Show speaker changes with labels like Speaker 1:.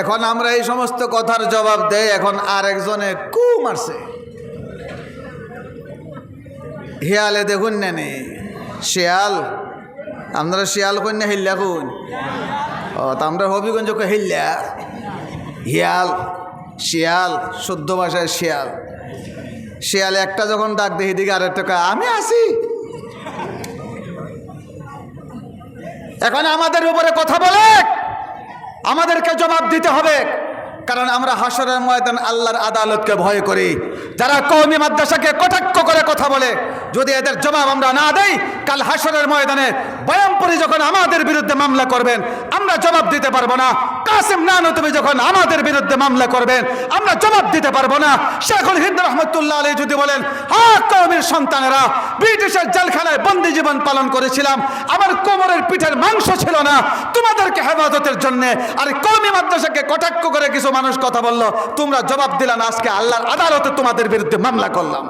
Speaker 1: এখন আমরা এই সমস্ত কথার জবাব দেই, এখন আর একজনে কু মারছে। হিয়ালে দেখুন না নে। শিয়াল? আমরা শিয়াল কই না হিল্লা কোন ও, তা আমরা হবিগঞ্জ হিল্লা? হিয়াল, শিয়াল, শুদ্ধ ভাষায় শিয়াল। শিয়াল একটা যখন ডাক দেখি দিকে আরেকটা আমি আছি। এখন আমাদের উপরে কথা বলে। আমাদেরকে জবাব দিতে হবে। কারণ আমরা হাসরের ময়দান আল্লাহর আদালতকে ভয় করি। যারা কৌমি মাদ্রাসাকে কটাক্ষ করে কথা বলে, যদি এদের জবাব আমরা না দেই, কাল হাসরের ময়দানে বয়ামপুরি যখন আমাদের বিরুদ্ধে মামলা করবেন, আমরা জবাব দিতে পারব না। কাসিম তুমি যখন আমাদের বিরুদ্ধে মামলা করবেন, আমরা জবাব দিতে পারব না। শেখুল হিন্দ রহমতুল্লাহ আলী যদি বলেন হা কৌমির সন্তানেরা, ব্রিটিশের জেলখানায় বন্দি জীবন পালন করেছিলাম। আমার কোমরের পিঠের মাংস ছিল না। তোমাদেরকে হেফাজতের জন্য আর কৌমি মাদ্রাসাকে কটাক্ষ করে কিছু মানুষ কথা বলল। তোমরা জবাব দিলা না, আজকে আল্লাহর আদালতে তোমাদের বিরুদ্ধে মামলা করলাম।